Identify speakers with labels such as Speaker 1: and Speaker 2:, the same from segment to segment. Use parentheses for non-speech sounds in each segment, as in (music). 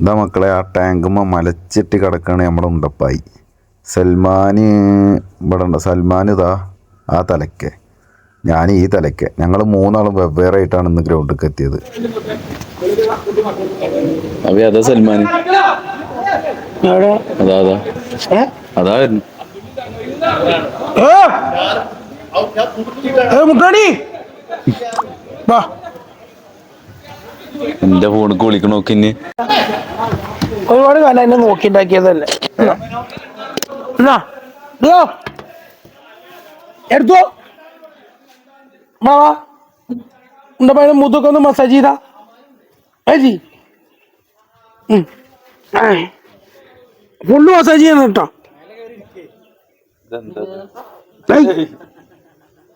Speaker 1: ഇതാ മക്കളെ ആ ടാങ്കുമ്മ മലച്ചിട്ട് കിടക്കുകയാണ് നമ്മുടെ ഉണ്ടപ്പായി. സൽമാന് ഇവിടെ ഉണ്ട്. സൽമാൻ ഇതാ ആ തലയ്ക്ക്. ഞാൻ ഈ തലയ്ക്ക്. ഞങ്ങൾ മൂന്നാളും വെവ്വേറെ ആയിട്ടാണ് ഇന്ന് ഗ്രൗണ്ടിലേക്ക് എത്തിയത്.
Speaker 2: അപ്പൊ അതാ സൽമാൻ അതാ അതാ. അതാ വരുന്നു
Speaker 3: മുട്ടാണി വാ.
Speaker 2: എന്റെ ഫോണിക്ക് വിളിക്കണ നോക്കി ഇനി.
Speaker 3: ഒരുപാട് കാലം എന്നെ നോക്കി ഉണ്ടാക്കിയതല്ലേ എന്നാ? ഇതോ. എടുത്തോ? വാ വാ എന്റെ പയ്യനെ മുതൊക്കെ ഒന്ന് മസാജ് ചെയ്താ. ഏജി ഫുള്ള് മസാജ് ചെയ്യണം കേട്ടോ.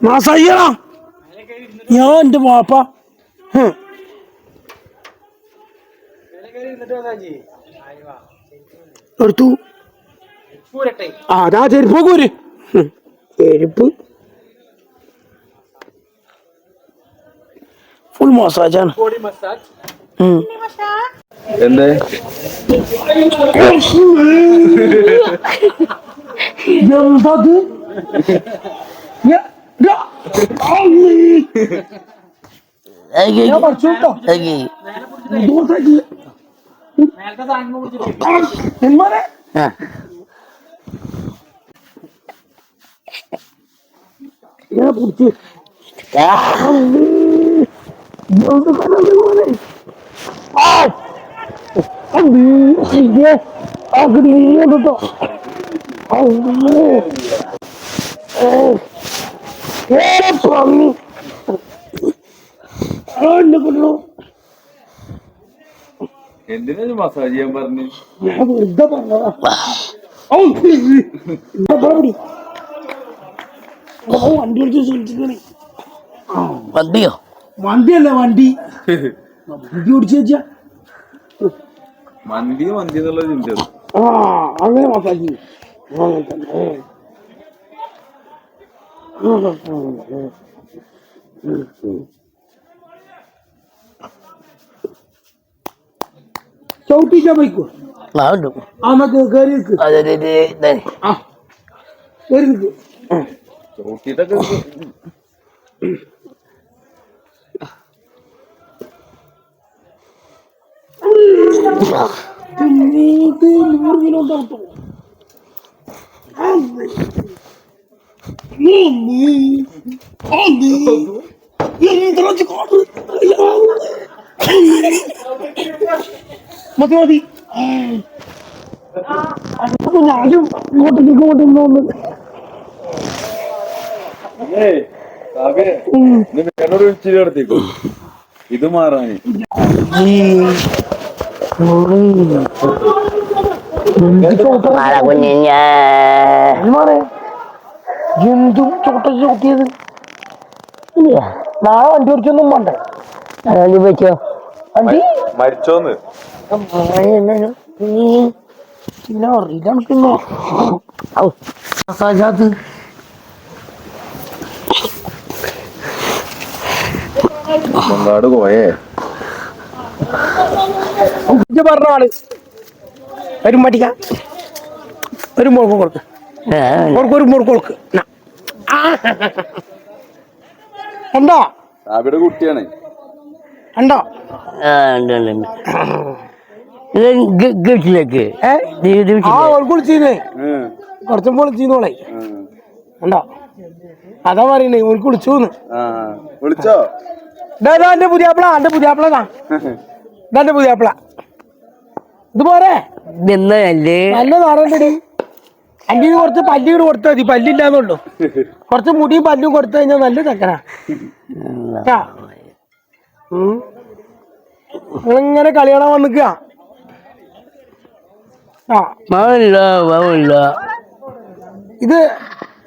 Speaker 3: മസാജ് ചെയ്യണം. ഞാൻ എന്റെ വാപ്പ. എടുത്തു. ആ അതാ ചെരുപ്പ് ഹും. ചെരുപ്പ്. ഫുൾ മസാജാണ്.
Speaker 2: എന്തേ?
Speaker 3: എന്തത്. ഞാൻ പഠിച്ചു കേട്ടോ. ഇത് മസാജ് ചെയ്യ. എന്മാരെ ഞാൻ പിടിച്ച്
Speaker 2: എന്തിനാ മസാജ് ചെയ്യാൻ പറഞ്ഞു?
Speaker 3: വണ്ടി ഓടിച്ച് സൂക്ഷിക്കണേ
Speaker 4: വണ്ടിയോ?
Speaker 3: വണ്ടിയല്ല വണ്ടി. വണ്ടി ഓടിച്ചു വെച്ചാ.
Speaker 2: മന്തി മന്തി എന്നുള്ള ചിന്ത
Speaker 3: ആ അങ്ങനെ മസാജ് അങ്ങനെ ചവിട്ടിച്ചാ പോയിക്കോ?
Speaker 4: ആ
Speaker 3: നമുക്ക് കയറി നിൽക്ക്. ആ കയറി നിൽക്ക്. പിന്നീട് നൂറ് കിലോ ഉണ്ടാവട്ടോ മതി. മതി അപ്പൊ ഞാനും ഇങ്ങോട്ടും ഇങ്ങോട്ട് പോകുന്നത്
Speaker 2: വേണൊരു ഇച്ചിരി നടത്തിക്കോ ഇത് മാറാന്.
Speaker 3: എന്തും ചോട്ട? ചോട്ടിയത്? നാളെ വണ്ടി ഓടിച്ചൊന്നും വേണ്ടേ.
Speaker 4: വെച്ചോ
Speaker 3: വണ്ടി?
Speaker 2: മരിച്ചോന്ന്.
Speaker 3: പിന്നെ അറിയില്ല നമുക്കിന്നോ
Speaker 4: ഔ
Speaker 3: മസാജാത്ത്
Speaker 2: ബംഗാട് പോയേ
Speaker 3: പറഞ്ഞ ആൾ ഒരു മടിക്ക ഒരു മുറുക്ക് കൊടുക്ക് ഒരു മുറുക്ക് കൊടുക്ക്. ഉണ്ടോ
Speaker 2: കുട്ടിയാണ്
Speaker 3: ഉണ്ടോ
Speaker 4: ഉണ്ട്, ഉണ്ട്, ഇത്
Speaker 3: ആ? ഓൾക്ക് വിളിച്ചീന്നേ കുറച്ചും വിളിച്ചീന്നോളെ ഉണ്ടോ അതാ പറയണേ ഓൾക്ക് വിളിച്ചൂന്ന്
Speaker 2: വിളിച്ചോ?
Speaker 3: ഇതാ എന്റെ പുതിയാപ്പിള എന്റെ പുതിയാപ്പിള ഇതാ. എന്റെ പുതിയാപ്പിള. ഇത് പോരെ?
Speaker 4: ഇതെന്നല്ലേ
Speaker 3: നല്ല? നാടൻപടി അഞ്ചിന് കുറച്ച് പല്ലിയോട് കൊടുത്താൽ മതി. പല്ലില്ലാന്നുള്ളൂ. കുറച്ച് മുടിയും പല്ലും കൊടുത്തു കഴിഞ്ഞാൽ നല്ല ചക്കനാ. നിങ്ങളിങ്ങനെ കളിയാടാൻ വന്നിക്കുക ഇത്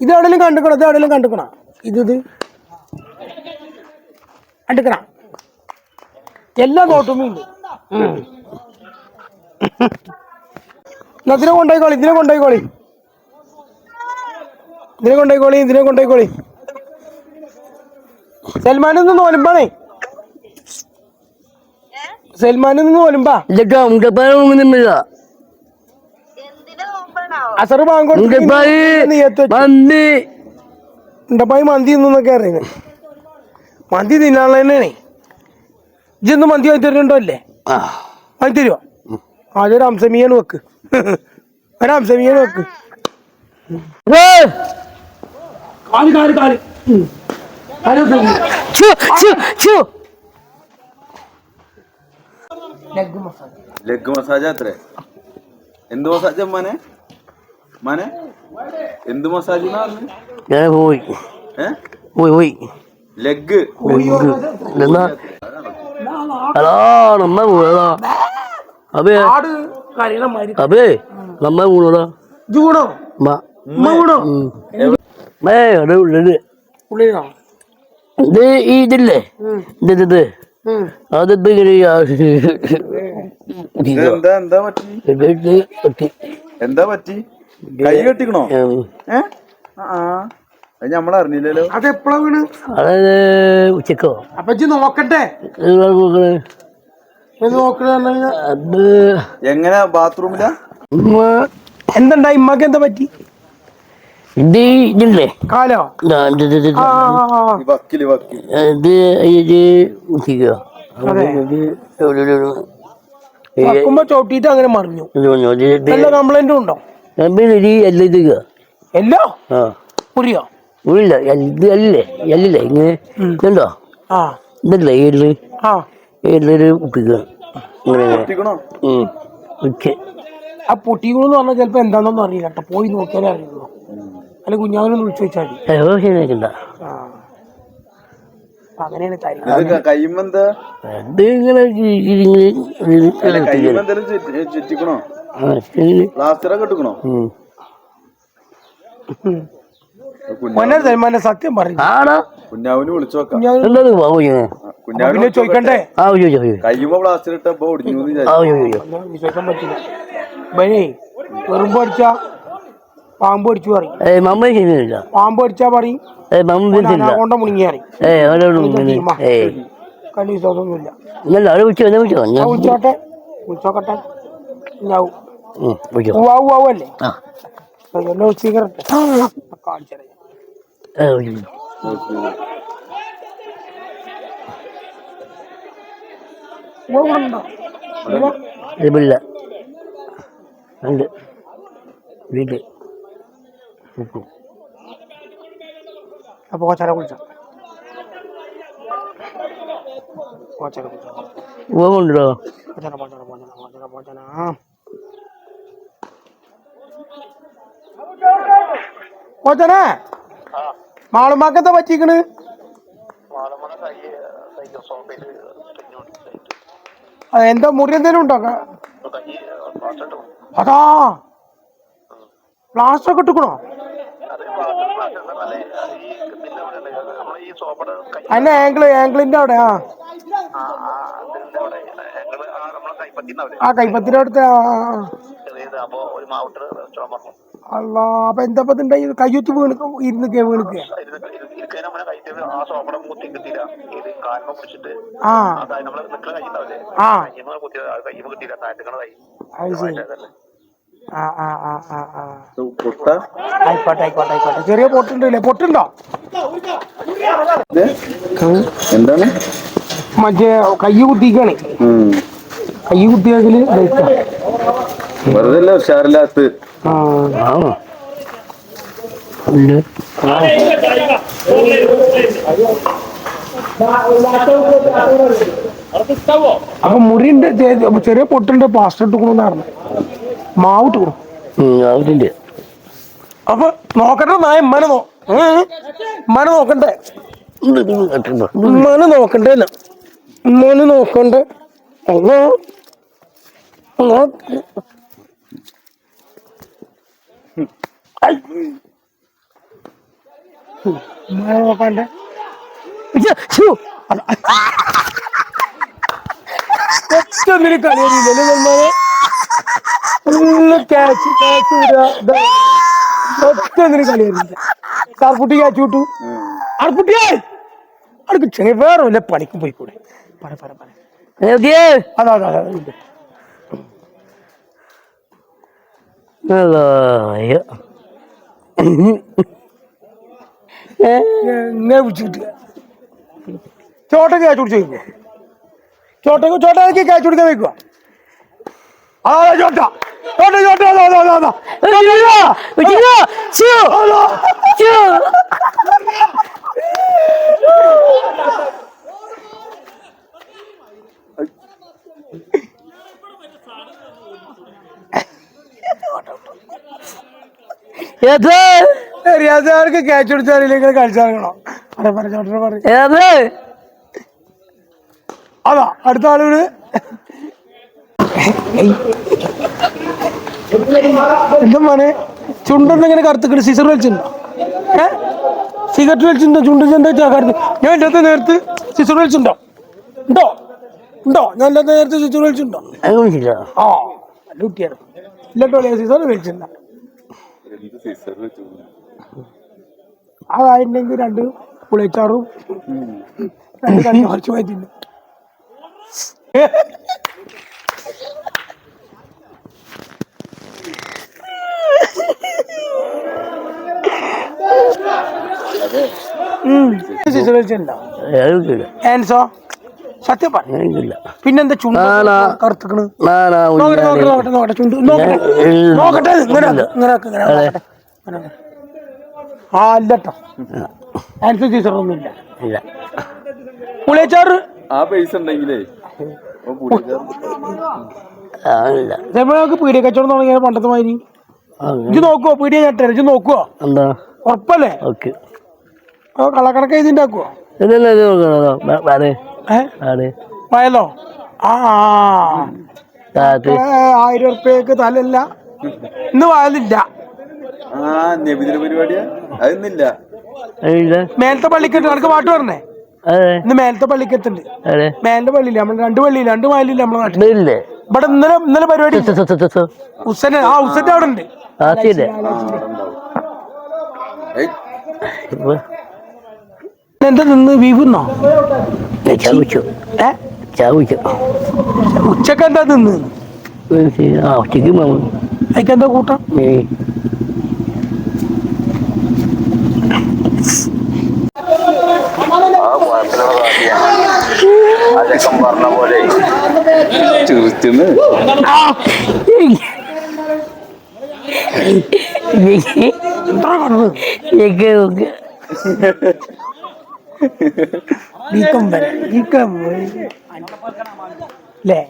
Speaker 3: ഇത് എവിടെയെങ്കിലും കണ്ടുക്കണം? ഇത് എവിടെയെങ്കിലും കണ്ടുക്കണം? ഇത് ഇത്. കണ്ടുക്കണം? എല്ലാ നോട്ടും ഉണ്ട് ഇതിനെ കൊണ്ടുപോയിക്കോളി ഇതിനെ കൊണ്ടുപോയിക്കോളി. ഇതിനെ കൊണ്ടുപോയിക്കോളി ഇതിനെ കൊണ്ടുപോയിക്കോളി. സൽമാനൊന്ന് നോലുമ്പാണേ സൽമാനിൽ നിന്ന് പോലുമ്പാ
Speaker 4: ഇതൊക്കെ മുണ്ടപ്പായി മന്തി.
Speaker 3: ഉണ്ടപ്പായി മന്തി തിന്നൊക്കെ അറിയുന്നത് മന്തി തിന്നാനുള്ള തന്നെയാണേ. ഇജ്ജൊന്ന് മന്തി വാങ്ങി തരുന്നുണ്ടോ അല്ലേ?
Speaker 4: ആ.
Speaker 3: വാങ്ങി തരുമോ ആദ്യം അംസമിയാണ് വെക്ക്. ഒരു അംസമിയാണ് വെക്ക്!
Speaker 4: കാൽ കാൽ കാൽ.
Speaker 3: Leg massage.
Speaker 2: അത്രേ. എന്ത് മസാജ് മനെ മനെ എന്ത് മസാജ്
Speaker 4: ഞാൻ പോയി.
Speaker 2: ഏ?
Speaker 4: പോയി പോയി.
Speaker 2: ലെഗ്
Speaker 4: ഹലോ നമ്മ പോയതാ അബേ. അബേ
Speaker 3: ജൂണോ ഉള്ളിലാ.
Speaker 4: ഇത് ഈ ഇതില്ലേ? ഇത് ഇത് ഇത് അതിപ്പോ ഇങ്ങനെ
Speaker 2: ഇത് എന്താ എന്താ പറ്റി?
Speaker 4: ഇത് പറ്റി?
Speaker 2: എന്താ പറ്റി? കൈ കെട്ടിക്കണോ. ഏ. ആ ആ. അത് നമ്മളറിഞ്ഞില്ലല്ലോ
Speaker 3: അത് എപ്പോഴാ വീണ്
Speaker 4: അതായത് ഉച്ചക്കോ?
Speaker 3: അപ്പൊ ഇജ്ജ് നോക്കട്ടെ.
Speaker 4: അത്
Speaker 2: എങ്ങനെ ബാത്റൂമിലാ?
Speaker 4: ഉമ്മ
Speaker 3: എന്തുണ്ടായി ഇമ്മക്ക് എന്താ പറ്റി?
Speaker 4: ഇത് ഇതില്ലേ?
Speaker 3: കാലോ?
Speaker 4: ഇതാ, ഇത് ഇത് ഇത്.
Speaker 3: ആ ആ, ആ, ആ.
Speaker 2: ഈ വക്കിൽ വക്കിൽ.
Speaker 4: ഇത് ഇത് ഉച്ചക്കോ?
Speaker 3: അതെ.
Speaker 4: ഇത് ഒരു- ഒരു- ഒരു- ഈ
Speaker 3: വക്കുമ്പോ ചോട്ടിട്ട് അങ്ങനെ മറിഞ്ഞു.
Speaker 4: ഇത് പറഞ്ഞു, ഇത് ഇത്
Speaker 3: വല്ല കംപ്ലൈന്റും ഉണ്ടോ?
Speaker 4: എല്ലാം
Speaker 3: എല്ലോ?
Speaker 4: ആ.
Speaker 3: പുരിയോ
Speaker 4: ഉള്ളില്ല ഇത് അല്ലേ അല്ലേ ഇങ്ങനെ ഇതുണ്ടോ?
Speaker 3: ആ.
Speaker 4: ഇതല്ലേ ഇങ്ങനെ. ഉം. ഒക്കെ
Speaker 3: ആ പറഞ്ഞാൽ ചിലപ്പോ എന്താണെന്നൊന്നും അറിയില്ല കേട്ടോ. പോയി നോക്കിയാലേ അറിയുള്ളൂ. അല്ല കുഞ്ഞാവിനൊന്ന് വിളിച്ചു വെച്ചാൽ മതി. ആ. അപ്പൊ അങ്ങനെയാണ് കാര്യം
Speaker 2: ഇത്
Speaker 4: അത് ഇങ്ങനെ ഇങ്ങനെ
Speaker 2: അല്ല ചുറ്റിക്കണോ?
Speaker 3: സത്യം പറയും.
Speaker 4: ആടാ
Speaker 2: കുഞ്ഞാവിന് വിളിച്ചു
Speaker 3: ചോദിക്കണ്ടേ?
Speaker 2: പ്ലാസ്റ്റർ ഇട്ടപ്പോ ഒടിഞ്ഞു
Speaker 3: പറ്റില്ല. ബനേ പാമ്പ് അടിച്ചു പറയും. പാമ്പ് അടിച്ചാ പറയും. മുണിങ്ങി കണ്ടി വിശ്വാസമൊന്നുമില്ല വിളിച്ചോട്ടെ. വിളിച്ചോക്കട്ടെ. ഞാവും
Speaker 4: ഉം, വിളിച്ചോ
Speaker 3: ഉവാവ് ഉവാവല്ലേ
Speaker 4: ആ.
Speaker 3: എന്നെ ഉച്ചീകരട്ടെ കാണിച്ചറിയാം
Speaker 4: ഇതില്ല ഉണ്ട്? വീട്ടിൽ ഉപ്പും
Speaker 3: അപ്പൊ കോച്ചാനെ വിളിച്ചോ. കോച്ചാനെ വിളിച്ചോ.
Speaker 4: ഉണ്ടോ
Speaker 3: പോച്ചന പോച്ചന പോച്ചന പോച്ചന പോച്ചന മാളുമാക്കത്തെ മാളുമാക്കെന്താ പറ്റിക്കണ്? എന്താ മുറി എന്തേലും ഉണ്ടോ? അതാ. പ്ലാസ്റ്റർ ഒക്കെ ഇട്ടുക്കണോ? അതിന്റെ ആംഗിൾ ആംഗിളിന്റെ അവിടെ. ആ ആ കൈപ്പത്തിന്റെ അടുത്ത് ആ. അല്ല അപ്പൊ എന്താ ഇണ്ടായി ഇതുണ്ടായി? കയ്യുത്തി വീണ് ഇരുന്നിക്കേ വീണിക്കേ ആ ആ അത് ശരി. ആ ആ ആ ആ ആ. ആയിക്കോട്ടെ ആയിക്കോട്ടെ ആയിക്കോട്ടെ. ചെറിയ പൊട്ടുണ്ടല്ലേ? പൊട്ടുണ്ടോ?
Speaker 2: ഇത് എന്താണ്?
Speaker 3: മറ്റേ കൈ കുത്തിക്കാണ്. കൈ കുത്തിയാക്കിൽ
Speaker 2: വെറുതെ ഉഷാറില്ലാത്ത
Speaker 3: അപ്പൊ മുറിന്റെ ചെറിയ പൊട്ടുണ്ട് പ്ലാസ്റ്റർ ഇട്ടുക്കണെന്ന് പറഞ്ഞു മാവ്
Speaker 4: അതിന്റെ
Speaker 3: അപ്പൊ നോക്കട്ടെ നായ മന നോ മന നോക്കണ്ടേ?
Speaker 4: മന?
Speaker 3: ഉമ്മനെ നോക്കണ്ടേ മന ഉമ്മനെ നോക്കണ്ടേ. അല്ലോ നോക്കണ്ടേ. ഒറ്റൊന്നിനും കളിയറിയില്ലല്ലേ നമ്മെ ഫുള്ള് ക്യാച്ച് ക്യാച്ച് വിടുക ഒറ്റൊന്നിനും കളിയറിയില്ല സാർക്കുട്ടി ക്യാച്ച് വിട്ടു. ആർക്കുട്ടിയേ അടുക്ക് ചെറിയ വേറെ വല്ല പണിക്ക് പോയിക്കൂടെ? പറ പറ പറ. അതാ അതാ അതാ ഇത്.
Speaker 4: അയ്യോ
Speaker 3: എങ്ങനെ വിളിച്ചിട്ട് ചോട്ടക്ക് കാച്ചു കുടിച്ച് വെക്കുക ചോട്ടക്ക് ചോട്ടക്ക് കാച്ചു കുടിക്കാൻ വെക്കുക അതാ ചോട്ട. ചോട്ട ചോട്ട അതാ അതാ അതാ ക്യാച്ച് കുടിച്ചാറില്ലെങ്കിൽ കളിച്ചാറങ്ങണോ
Speaker 4: ഏത്?
Speaker 3: അതാ അടുത്ത ആളോട് എന്താ മോനെ? ചുണ്ടൊന്നും ഇങ്ങനെ കറുത്തിക്കണ്. സിസർ വലിച്ചിട്ടുണ്ടോ? ഏ? സിഗരറ്റ് വലിച്ചിട്ടുണ്ടോ? ചുണ്ട് ചെന്താ കറുത്ത്. ഞാൻ ഇല്ലാത്ത നേരത്ത് സിസർ വലിച്ചിട്ടുണ്ടോ? ഉണ്ടോ? ഉണ്ടോ? ഞാൻ ഇല്ലാത്ത നേരത്ത് സിസർ വലിച്ചിട്ടുണ്ടോ? ആ നല്ല കുട്ടിയാണ്. ഇല്ലട്ടോ സിസർ വലിച്ചിട്ടുണ്ട. അതായിട്ടുണ്ടെങ്കിൽ രണ്ട് പുളിച്ചാറും രണ്ട് കണ്ണി കുറച്ച് പോയിട്ടുണ്ട് വലിച്ചിട്ടുണ്ടോ
Speaker 4: എനിക്കില്ല
Speaker 3: ആൻസോ സത്യം
Speaker 4: പറഞ്ഞില്ല.
Speaker 3: പിന്നെന്താ ചുണ്ട്? കറുത്തിക്കണ്?
Speaker 4: നാനാ
Speaker 3: നോക്കട്ടെ നോക്കട്ടെ നോക്കട്ടെ നോക്കട്ടെ ചുണ്ട് നോക്കട്ടെ ഇങ്ങനെ ഇങ്ങനെ ഇങ്ങനെ. ആ അല്ലട്ടോ ആൻസർ ടീച്ചറൊന്നും ഇല്ല
Speaker 4: ഇല്ല.
Speaker 3: പുളിയച്ചാറ്
Speaker 2: ആ പൈസ ഉണ്ടെങ്കിലേ
Speaker 3: പീടിയ കച്ചവടം തുടങ്ങിയ പണ്ടത്തെ മാതിരി. ഇജ്ജ് നോക്കുവോ? പീടിയ ഞാൻ നോക്കുവോ?
Speaker 4: എന്താ?
Speaker 3: ഉറപ്പല്ലേ?
Speaker 4: ഓക്കെ.
Speaker 3: ആ കള്ളക്കണക്ക് എഴുതി ഉണ്ടാക്കുവോ?
Speaker 4: ഇതല്ലേ വേറെ
Speaker 3: വയലോ ആ ആയിരം ഉറുപ്പ്യക്ക് തലല്ല ഇന്ന് വയലില്ല.
Speaker 2: പരിപാടിയാ?
Speaker 3: മേലത്തെ പള്ളിക്കെട്ട് നിനക്ക് പാട്ട് പറഞ്ഞേ?
Speaker 4: അതെ
Speaker 3: ഇന്ന് മേലത്തെ പള്ളിക്കെത്തുണ്ട്
Speaker 4: അതെ
Speaker 3: മേലത്തെ പള്ളിയില്ല. നമ്മൾ രണ്ട് പള്ളിയില്ല. രണ്ട് വയലില്ല നമ്മളെ നാട്ടിൽ
Speaker 4: ഇല്ലേ
Speaker 3: ഇവിടെ ഇന്നലെ ഇന്നലെ പരിപാടി ഉസന ആ ഉസന്റെ അവിടെ ഉണ്ട്. എന്താ നിന്ന് ബീഫുന്നോ
Speaker 4: ചവിച്ചു
Speaker 3: ഏ?
Speaker 4: ചവിച്ചു
Speaker 3: ഉച്ചയ്ക്ക് എന്താ നിന്ന്
Speaker 4: ആ ഉച്ചയ്ക്ക് മാമൻ
Speaker 3: അതിക്ക് എന്താ കൂട്ടം
Speaker 4: ഏയ്
Speaker 2: ചിരിച്ചെന്ന്
Speaker 3: എത്ര (laughs) വീക്കം വരെ അല്ലേ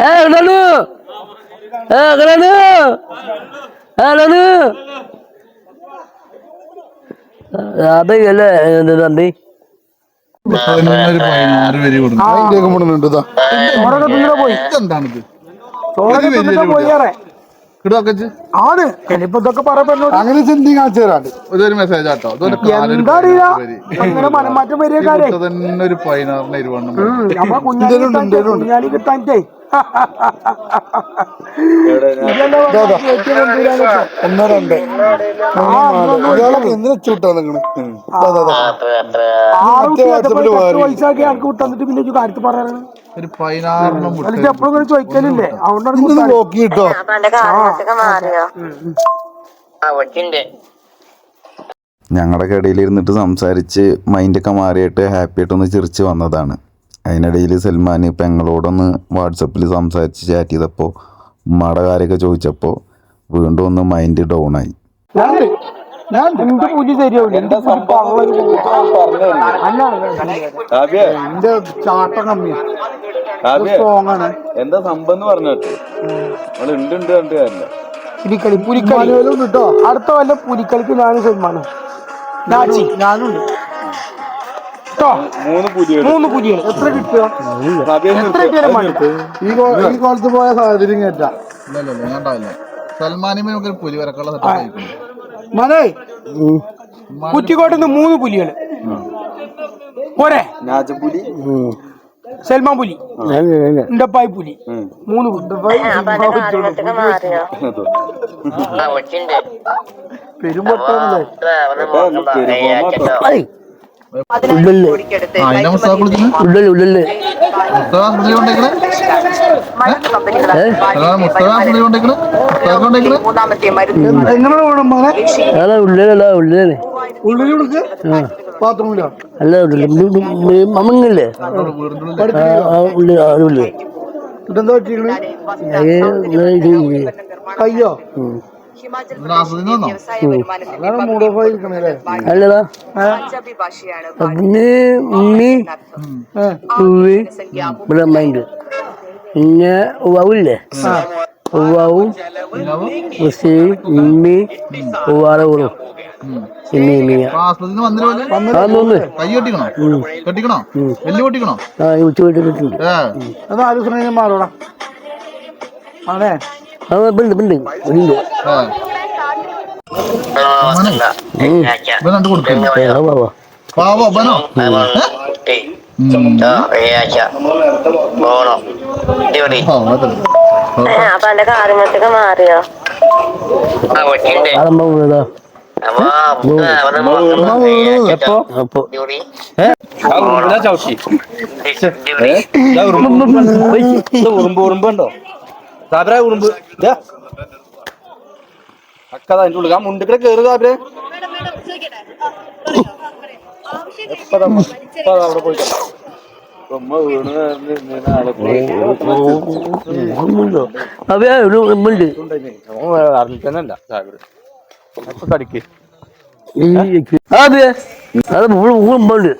Speaker 4: ഏ ഏ
Speaker 3: തിന്നിട്ട് പോയി. ചോറൊക്കെ പോയി ആണ്. ഇനിയിപ്പോ ഇതൊക്കെ
Speaker 5: അങ്ങനെ സെന്റി കാണിച്ചു തരാണ്ട്. ഇതൊരു മെസ്സേജ് ആട്ടോ.
Speaker 3: എന്താ അറിയില്ല.
Speaker 5: വരി.
Speaker 3: അങ്ങനെ മനംമാറ്റം വരികക്കാരെ
Speaker 5: ഇത് തന്നെ ഒരു പതിനാറിന് ഇരുവണ്ണം
Speaker 3: നമ്മളെ കുഞ്ഞാലി കിട്ടാൻ കുഞ്ഞാലി
Speaker 5: ഒന്ന് രണ്ട് എന്തിനാ ചൂട്ടാ
Speaker 3: നിങ്ങൾ
Speaker 5: ഒരു
Speaker 3: എപ്പോഴും ഇങ്ങനെ ചോദിക്കലില്ലേ? അതുകൊണ്ടാണ്
Speaker 5: നോക്കിട്ടോ
Speaker 1: ഞങ്ങളുടെ ഇടയിൽ ഇരുന്നിട്ട് സംസാരിച്ച് മൈൻഡൊക്കെ മാറിയിട്ട് ഹാപ്പി ആയിട്ടൊന്ന് ചിരിച്ച് വന്നതാണ്. അതിനിടയിൽ സൽമാൻ പെങ്ങളോടൊന്ന് വാട്സപ്പിൽ സംസാരിച്ച് ചാറ്റ് ചെയ്തപ്പോൾ ഉമ്മയുടെ കാര്യമൊക്കെ ചോദിച്ചപ്പോൾ വീണ്ടും ഒന്ന് മൈൻഡ് ഡൗൺ ആയി.
Speaker 3: എന്ത് പൂജ ശരിയാവില്ല എന്താ
Speaker 2: കാവ്യ.
Speaker 5: എന്റെ ചാട്ടം കമ്മിയാ
Speaker 2: കാവ്യ
Speaker 5: സ്ട്രോങ് ആണ്.
Speaker 2: എന്താ സംഭവം എന്ന് പറഞ്ഞിട്ട് നമ്മൾ ഉണ്ട് ഉണ്ട് കണ്ടു കാര്യമില്ല.
Speaker 3: പുലിക്കളി. പുലിക്കളി.
Speaker 5: കിട്ടോ
Speaker 3: അടുത്ത വല്ല പുലിക്കളിക്ക് ഞാനും സൽമാനും. നാച്ചി.
Speaker 5: ഞാനുണ്ട്
Speaker 2: മൂന്ന് പുലികൾ
Speaker 3: എത്ര കിട്ടുക എത്ര കിട്ടിയാലും
Speaker 5: ഈ കാലത്ത് പോയ സാഹചര്യം കേട്ടാ. ഇല്ലല്ലോ ഞാൻ ഉണ്ടാവില്ല സൽമാനിമേ നമുക്ക് പുലി വരക്കുള്ള സെറ്റ് മനേ
Speaker 3: കുറ്റിക്കോട്ട് നിന്ന് മൂന്ന് പുലികൾ പോരെ. സൽമാൻ പുലി. ഉണ്ടപ്പായി പുലി. മൂന്ന് പുലി.
Speaker 4: അല്ല മമ്മങ്ങില്ലേ
Speaker 5: ഉള്ളിൽ
Speaker 3: കയ്യോ?
Speaker 6: ഹിമാചൽ വ്യവസായ വരുമാനത്തിന്റെ പഞ്ചാബി ഭാഷയാണ്
Speaker 4: പിന്നെ വൗ ഉസി ഉമ്മി ഉവാറ ഉച്ച വീട്ടിട്ടുണ്ട്
Speaker 5: ഏ.
Speaker 3: അത്
Speaker 4: ബിൽഡ്.
Speaker 5: പാവോ ബനോ
Speaker 7: അപ്പൊ എന്റെ മാറിയോ?
Speaker 2: ഉറുമ്പ് ഉറുമ്പുണ്ടോ സാബര ഉറുമ്പ്. അക്കതാ അതിന്റെ ഉള്ളിൽ. ആ മുണ്ടിക്കടെ കേറ് സാബരെ എപ്പതാ അവിടെ പോയി.
Speaker 4: അവ ഒരു ഉണ്ട്
Speaker 2: ഓൻ അറിഞ്ഞിട്ടല്ല സാബര് കടിക്ക്.
Speaker 4: അതെ. അത് ഉണ്ട്